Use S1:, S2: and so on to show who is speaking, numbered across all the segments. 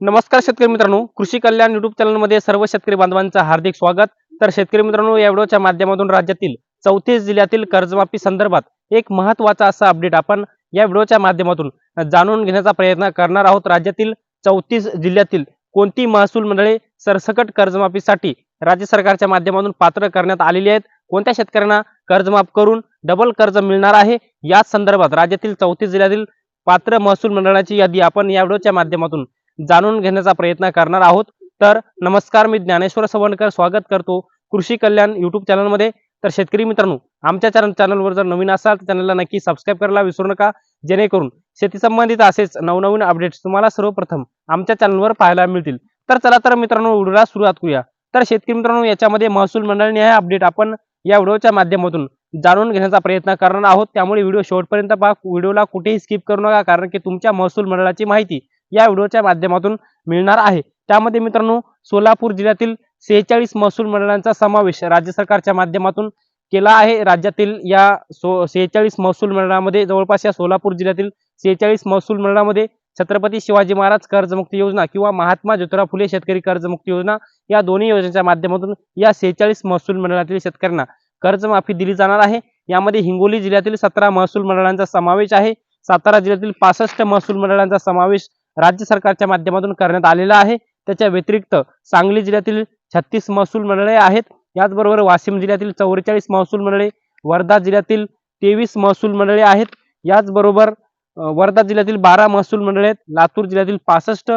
S1: नमस्कार शेतकरी मित्रांनो कृषी कल्याण युट्यूब चॅनलमध्ये सर्व शेतकरी बांधवांचं हार्दिक स्वागत. तर शेतकरी मित्रांनो या व्हिडिओच्या माध्यमातून राज्यातील चौतीस जिल्ह्यातील कर्जमाफी संदर्भात एक महत्त्वाचा असा अपडेट आपण या व्हिडिओच्या माध्यमातून जाणून घेण्याचा प्रयत्न करणार आहोत. राज्यातील चौतीस जिल्ह्यातील कोणती महसूल मंडळे सरसकट कर्जमाफीसाठी राज्य सरकारच्या माध्यमातून पात्र करण्यात आलेली आहेत? कोणत्या शेतकऱ्यांना कर्जमाफ करून डबल कर्ज मिळणार आहे? याच संदर्भात राज्यातील चौतीस जिल्ह्यातील पात्र महसूल मंडळाची यादी आपण या व्हिडिओच्या माध्यमातून जाणून घेण्याचा प्रयत्न करणार आहोत. तर नमस्कार मी ज्ञानेश्वर सवणकर. स्वागत करतो कृषी कल्याण युट्यूब चॅनलमध्ये. तर शेतकरी मित्रांनो आमच्या चॅनल चॅनलवर जर नवीन असाल तर चॅनलला नक्की सबस्क्राईब करायला विसरू नका. जेणेकरून शेती संबंधित असेच नवनवीन अपडेट्स तुम्हाला सर्वप्रथम आमच्या चॅनलवर पाहायला मिळतील. तर चला तर मित्रांनो व्हिडिओला सुरुवात करूया. तर शेतकरी मित्रांनो याच्यामध्ये महसूल मंडळाने हे अपडेट आपण या व्हिडिओच्या माध्यमातून जाणून घेण्याचा प्रयत्न करणार आहोत. त्यामुळे व्हिडिओ शेवटपर्यंत पहा. व्हिडिओला कुठेही स्किप करू नका कारण की तुमच्या महसूल मंडळाची माहिती या व्हिडिओच्या माध्यमातून मिळणार आहे. त्यामध्ये मित्रांनो सोलापूर जिल्ह्यातील सेहेचाळीस महसूल मंडळांचा समावेश राज्य सरकारच्या माध्यमातून केला आहे. राज्यातील या सो सेहेचाळीस महसूल मंडळामध्ये जवळपास या सोलापूर जिल्ह्यातील सेहेचाळीस महसूल मंडळामध्ये छत्रपती शिवाजी महाराज कर्जमुक्ती योजना किंवा महात्मा ज्योतिराव फुले शेतकरी कर्जमुक्ती योजना या दोन्ही योजनेच्या माध्यमातून या सेहेचाळीस महसूल मंडळातील शेतकऱ्यांना कर्जमाफी दिली जाणार आहे. यामध्ये हिंगोली जिल्ह्यातील सतरा महसूल मंडळांचा समावेश आहे. सातारा जिल्ह्यातील पासष्ट महसूल मंडळांचा समावेश राज्य सरकारच्या माध्यमातून करण्यात आलेला आहे. त्याच्या व्यतिरिक्त सांगली जिल्ह्यातील छत्तीस महसूल मंडळे आहेत. याचबरोबर वाशिम जिल्ह्यातील चौवेचाळीस महसूल मंडळे वर्धा जिल्ह्यातील तेवीस महसूल मंडळे आहेत. याचबरोबर वर्धा जिल्ह्यातील बारा महसूल मंडळे आहेत. लातूर जिल्ह्यातील पासष्ट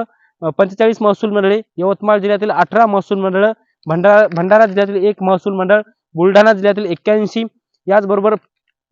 S1: पंचेचाळीस महसूल मंडळे यवतमाळ जिल्ह्यातील अठरा महसूल मंडळ भंडारा भंडारा जिल्ह्यातील एक महसूल मंडळ बुलढाणा जिल्ह्यातील एक्क्याऐंशी याचबरोबर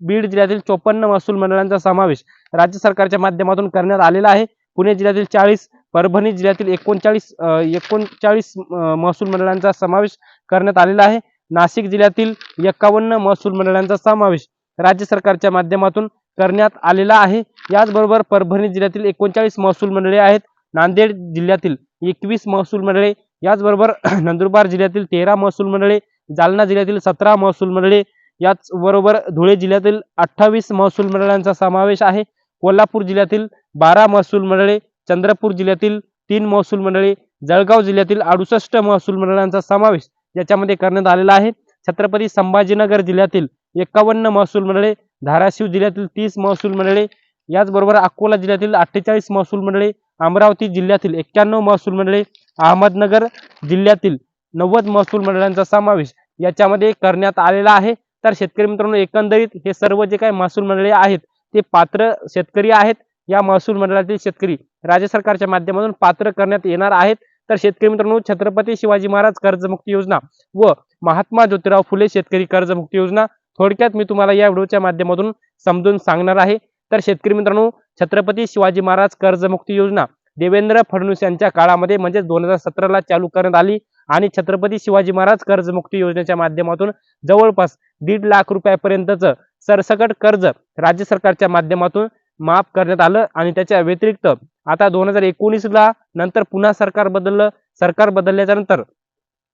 S1: बीड जिल्ह्यातील चोपन्न महसूल मंडळांचा समावेश राज्य सरकारच्या माध्यमातून करण्यात आलेला आहे. पुणे जिल्ह्यातील चाळीस परभणी जिल्ह्यातील एकोणचाळीस एकोणचाळीस महसूल मंडळांचा समावेश करण्यात आलेला आहे. नाशिक जिल्ह्यातील एकावन्न महसूल मंडळांचा समावेश राज्य सरकारच्या माध्यमातून करण्यात आलेला आहे. याचबरोबर परभणी जिल्ह्यातील एकोणचाळीस महसूल मंडळे आहेत. नांदेड जिल्ह्यातील एकवीस महसूल मंडळे याचबरोबर नंदुरबार जिल्ह्यातील तेरा महसूल मंडळे जालना जिल्ह्यातील सतरा महसूल मंडळे याचबरोबर धुळे जिल्ह्यातील अठ्ठावीस महसूल मंडळांचा समावेश आहे. कोल्हापूर जिल्ह्यातील बारा महसूल मंडळे चंद्रपूर जिल्ह्यातील तीन महसूल मंडळे जळगाव जिल्ह्यातील अडुसष्ट महसूल मंडळांचा समावेश याच्यामध्ये करण्यात आलेला आहे. छत्रपती संभाजीनगर जिल्ह्यातील एकावन्न महसूल मंडळे धाराशिव जिल्ह्यातील तीस महसूल मंडळे याचबरोबर अकोला जिल्ह्यातील अठ्ठेचाळीस महसूल मंडळे अमरावती जिल्ह्यातील एक्क्याण्णव महसूल मंडळे अहमदनगर जिल्ह्यातील नव्वद महसूल मंडळांचा समावेश याच्यामध्ये करण्यात आलेला आहे. तर शेतकरी मित्रांनो एकंदरीत हे सर्व जे काही महसूल मंडळे आहेत ते पात्र शेतकरी आहेत. या महसूल मंडळातील शेतकरी राज्य सरकारच्या माध्यमातून पात्र करण्यात येणार आहेत. तर शेतकरी मित्रांनो छत्रपती शिवाजी महाराज कर्जमुक्ती योजना व महात्मा ज्योतिराव फुले शेतकरी कर्जमुक्ती योजना थोडक्यात मी तुम्हाला या व्हिडिओच्या माध्यमातून समजून सांगणार आहे. तर शेतकरी मित्रांनो छत्रपती शिवाजी महाराज कर्जमुक्ती योजना देवेंद्र फडणवीस यांच्या काळामध्ये म्हणजेच दोन हजार सतराला चालू करण्यात आली आणि छत्रपती शिवाजी महाराज कर्जमुक्ती योजनेच्या माध्यमातून जवळपास दीड लाख रुपयापर्यंतचं सरसकट कर्ज राज्य सरकारच्या माध्यमातून माफ करण्यात आलं आणि त्याच्या व्यतिरिक्त आता दोन हजार एकोणीसला नंतर पुन्हा सरकार बदललं. सरकार बदलल्याच्या नंतर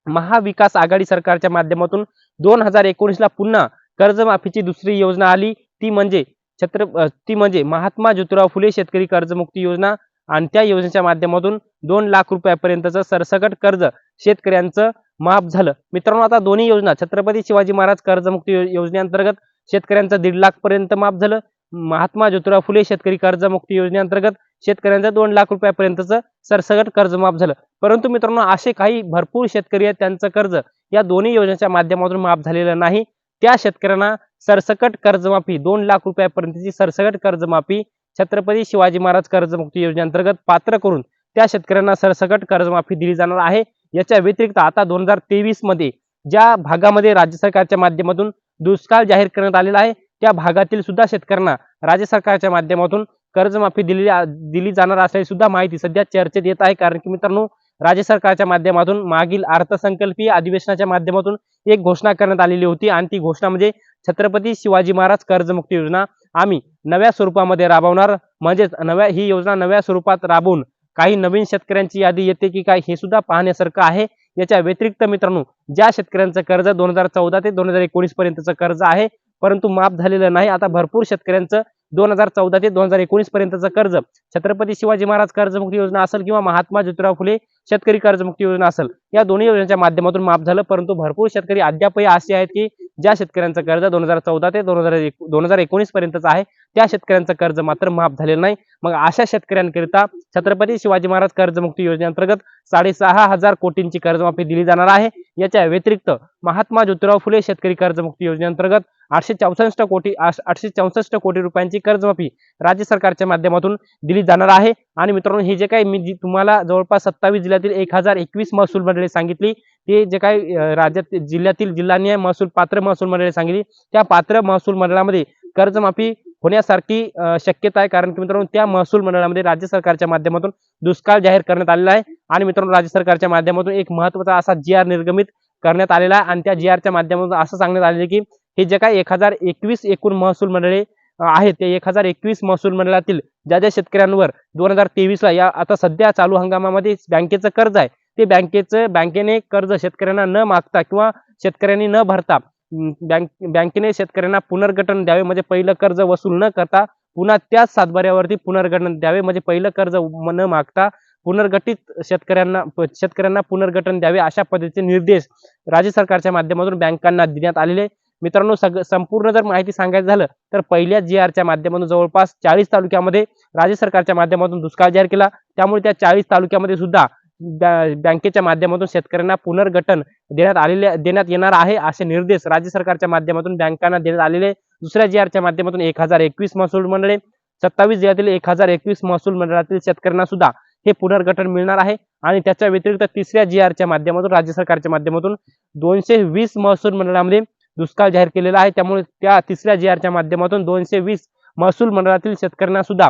S1: महाविकास आघाडी सरकारच्या माध्यमातून दोन हजार एकोणीसला पुन्हा कर्जमाफीची दुसरी योजना आली. ती म्हणजे छत्र ती म्हणजे महात्मा ज्योतिराव फुले शेतकरी कर्जमुक्ती योजना आणि त्या योजनेच्या माध्यमातून दोन लाख रुपयापर्यंतचं सरसकट कर्ज शेतकऱ्यांचं माफ झालं. मित्रांनो आता दोन्ही योजना छत्रपती शिवाजी महाराज कर्जमुक्ती योजनेअंतर्गत शेतकऱ्यांचं दीड लाख पर्यंत माफ झालं. महात्मा ज्योतिराव फुले शेतकरी कर्जमुक्ती योजनेअंतर्गत शेतकऱ्यांचं दोन लाख रुपयापर्यंतचं सरसगट कर्ज माफ झालं. परंतु मित्रांनो असे काही भरपूर शेतकरी आहेत त्यांचं कर्ज या दोन्ही योजनेच्या माध्यमातून माफ झालेलं नाही. त्या शेतकऱ्यांना सरसकट कर्जमाफी दोन लाख रुपयापर्यंतची सरसकट कर्जमाफी छत्रपती शिवाजी महाराज कर्जमुक्ती योजनेअंतर्गत पात्र करून त्या शेतकऱ्यांना सरसकट कर्जमाफी दिली जाणार आहे. याच्या व्यतिरिक्त आता दोन हजार तेवीसमध्ये ज्या भागामध्ये राज्य सरकारच्या माध्यमातून दुष्काळ जाहीर करण्यात आलेला आहे. त्या भागातील सुद्धा शेतकऱ्यांना राज्य सरकारच्या माध्यमातून कर्जमाफी दिली दिली जाणार असल्याची सुद्धा माहिती सध्या चर्चेत येत आहे. कारण की मित्रांनो राज्य सरकारच्या माध्यमातून मागील अर्थसंकल्पीय अधिवेशनाच्या माध्यमातून एक घोषणा करण्यात आलेली होती आणि ती घोषणा म्हणजे छत्रपती शिवाजी महाराज कर्जमुक्ती योजना. आम्ही नव्या स्वरूपामध्ये राबवणार म्हणजेच नव्या ही योजना नव्या स्वरूपात राबवून काही नवीन शेतकऱ्यांची यादी येते की काय हे सुद्धा पाहण्यासारखं आहे. याच्या व्यतिरिक्त मित्रांनो ज्या शेतकऱ्यांचं कर्ज दोन हजार चौदा ते दोन हजार एकोणीस पर्यंतचं कर्ज आहे परंतु माफ झालेलं नाही आता भरपूर शेतकऱ्यांचं दोन हजार चौदा ते दोन हजार एकोणीस पर्यंतचं कर्ज. छत्रपती शिवाजी महाराज कर्जमुक्ती योजना असेल किंवा महात्मा ज्योतिराव फुले शेतकरी कर्जमुक्ती योजना असेल या दोन्ही योजनेच्या माध्यमातून माफ झालं परंतु भरपूर शेतकरी अद्यापही असे आहेत की ज्या शेतकऱ्यांचं कर्ज दोन हजार चौदा ते दोन हजार दोन हजार एकोणीस पर्यंतचं आहे त्या शेतकऱ्यांचं कर्ज मात्र माफ झालेलं नाही. मग अशा शेतकऱ्यांकरिता छत्रपती शिवाजी महाराज कर्जमुक्ती योजनेअंतर्गत साडेसहा हजार कोटींची कर्जमाफी दिली जाणार आहे. याच्या व्यतिरिक्त महात्मा ज्योतिराव फुले शेतकरी कर्जमुक्ती योजनेअंतर्गत आठशे चौसष्ट कोटी आठशे चौसष्ट कोटी रुपयांची कर्जमाफी राज्य सरकारच्या माध्यमातून दिली जाणार आहे. आणि मित्रांनो हे जे काही मी जी तुम्हाला जवळपास सत्तावीस जिल्ह्यातील एक हजार एकवीस महसूल मंडळे सांगितली ते जे काही राज्यात जिल्ह्यातील जिल्हानिहाय महसूल पात्र महसूल मंडळे सांगितली त्या पात्र महसूल मंडळामध्ये कर्जमाफी होण्यासारखी शक्यता आहे. कारण की मित्रांनो त्या महसूल मंडळामध्ये राज्य सरकारच्या माध्यमातून दुष्काळ जाहीर करण्यात आलेला आहे. आणि मित्रांनो राज्य सरकारच्या माध्यमातून एक महत्त्वाचा असा जी आर निर्गमित करण्यात आलेला आहे. आणि त्या जी आरच्या माध्यमातून असं सांगण्यात आलेलं आहे की हे जे काय एक हजार एकवीस एकूण महसूल मंडळे आहेत ते एक हजार एकवीस महसूल मंडळातील ज्या ज्या शेतकऱ्यांवर दोन हजार तेवीसला या आता सध्या चालू हंगामामध्ये बँकेचं कर्ज आहे ते बँकेचं बँकेने कर्ज शेतकऱ्यांना न मागता किंवा शेतकऱ्यांनी न भरता बँक बँकेने शेतकऱ्यांना पुनर्गठन द्यावे म्हणजे पहिलं कर्ज वसूल न करता पुन्हा त्याच सातबाऱ्यावरती पुनर्गठन द्यावे म्हणजे पहिलं कर्ज न मागता पुनर्गठित शेतकऱ्यांना शेतकऱ्यांना पुनर्गठन द्यावे अशा पद्धतीचे निर्देश राज्य सरकारच्या माध्यमातून बँकांना देण्यात आलेले मित्रांनो सग संपूर्ण जर माहिती सांगायचं झालं तर पहिल्या जी आरच्या माध्यमातून जवळपास चाळीस तालुक्यामध्ये राज्य सरकारच्या माध्यमातून दुष्काळ जाहीर केला. त्यामुळे त्या चाळीस तालुक्यामध्ये सुद्धा बँकेच्या माध्यमातून शेतकऱ्यांना पुनर्गठन देण्यात आलेले देण्यात येणार आहे असे निर्देश राज्य सरकारच्या माध्यमातून बँकांना देण्यात आलेले. दुसऱ्या जी आरच्या माध्यमातून एक हजार एकवीस महसूल मंडळे सत्तावीस जिल्ह्यातील एक हजार एकवीस महसूल मंडळातील शेतकऱ्यांना सुद्धा हे पुनर्गठन मिळणार आहे. आणि त्याच्या व्यतिरिक्त तिसऱ्या जी आरच्या माध्यमातून राज्य सरकारच्या माध्यमातून दोनशे वीस महसूल मंडळामध्ये दुष्काळ जाहीर केलेला आहे. त्यामुळे त्या तिसऱ्या जी आरच्या माध्यमातून दोनशे वीस महसूल मंडळातील शेतकऱ्यांना सुद्धा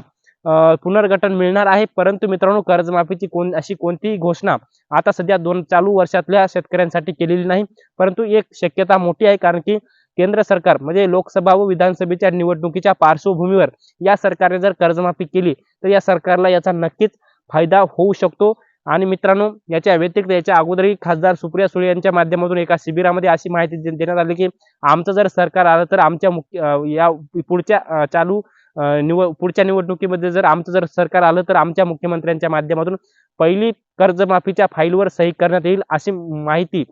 S1: पुनर्गठन मिळणार आहे. परंतु मित्रांनो कर्जमाफीची कोण अशी कोणतीही घोषणा आता सध्या दोन चालू वर्षातल्या शेतकऱ्यांसाठी केलेली नाही. परंतु एक शक्यता मोठी आहे कारण की केंद्र सरकार म्हणजे लोकसभा व विधानसभेच्या निवडणुकीच्या पार्श्वभूमीवर या सरकारने जर कर्जमाफी केली तर या सरकारला याचा नक्कीच फायदा होऊ शकतो. आणि मित्रांनो याच्या व्यतिरिक्त याच्या अगोदरही खासदार सुप्रिया सुळे यांच्या माध्यमातून एका शिबिरामध्ये अशी माहिती दे- देण्यात आली की आमचं जर सरकार आलं तर आमच्या मुख्य या पुढच्या चालू निवड निव पुढच्या निवडणुकीमध्ये जर आमचं जर सरकार आलं तर आमच्या मुख्यमंत्र्यांच्या माध्यमातून पहिली कर्जमाफीच्या फाईलवर सही करण्यात येईल अशी माहिती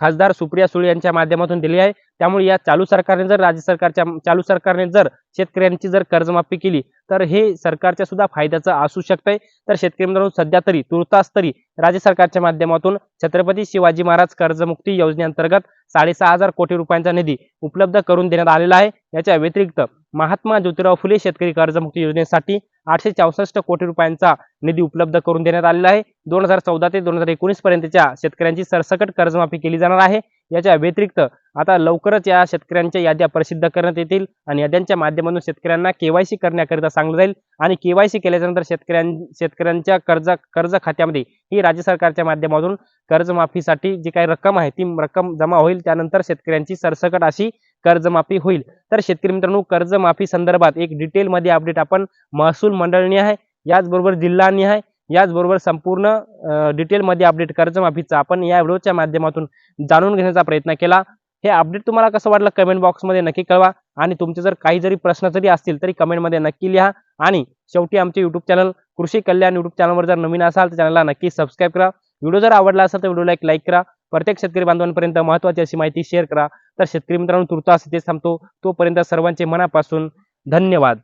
S1: खासदार सुप्रिया सुळे यांच्या माध्यमातून दिली आहे. त्यामुळे या चालू सरकारने जर राज्य सरकारच्या चालू सरकारने जर शेतकऱ्यांची जर कर्जमाफी केली तर हे सरकारच्या सुद्धा फायद्याचं असू शकतंय. तर शेतकरी मित्रांनो सध्या तरी तुर्तास तरी राज्य सरकारच्या माध्यमातून छत्रपती शिवाजी महाराज कर्जमुक्ती योजनेअंतर्गत साडेसहा हजार कोटी रुपयांचा निधी उपलब्ध करून देण्यात आलेला आहे. याच्या व्यतिरिक्त महात्मा ज्योतिराव फुले शेतकरी कर्जमुक्ती योजनेसाठी आठशे चौसष्ट कोटी रुपयांचा निधी उपलब्ध करून देण्यात आलेला आहे. दोन हजार चौदा ते दोन हजार एकोणीस पर्यंतच्या शेतकऱ्यांची सरसकट कर्जमाफी केली जाणार आहे. याच्या व्यतिरिक्त आता लवकरच या शेतकऱ्यांच्या याद्या प्रसिद्ध करण्यात येतील आणि याद्यांच्या माध्यमातून शेतकऱ्यांना केवायसी करण्याकरिता सांगलं जाईल आणि केवायसी केल्याच्यानंतर शेतकऱ्यां शेतकऱ्यांच्या कर्ज कर्ज खात्यामध्ये ही राज्य सरकारच्या माध्यमातून कर्जमाफीसाठी जी काही रक्कम आहे ती रक्कम जमा होईल. त्यानंतर शेतकऱ्यांची सरसकट अशी कर्जमाफी होईल. तर शेतकरी मित्रांनो कर्जमाफी संदर्भात एक डिटेलमध्ये अपडेट आपण महसूल मंडळनी आहे याचबरोबर जिल्हानी आहे याचबरोबर संपूर्ण डिटेलमध्ये अपडेट कर्जमाफीचा आपण या व्हिडिओच्या माध्यमातून जाणून घेण्याचा प्रयत्न केला. हे अपडेट तुम्हाला कसं वाटलं कमेंट बॉक्समध्ये नक्की कळवा आणि तुमचे जर काही जरी प्रश्न जरी असतील तरी कमेंटमध्ये नक्की लिहा आणि शेवटी आमचे युट्यूब चॅनल कृषी कल्याण युट्यूब चॅनलवर जर नवीन असाल तर चॅनलला नक्की सबस्क्राईब करा. व्हिडिओ जर आवडला असेल तर व्हिडिओला एक लाईक करा. प्रत्येक शेतकरी बांधवांपर्यंत महत्वाची अशी माहिती शेअर करा. तर शेतकरी मित्रांनो तुर्तास इथेच थांबतो. तोपर्यंत सर्वांचे मनापासून धन्यवाद.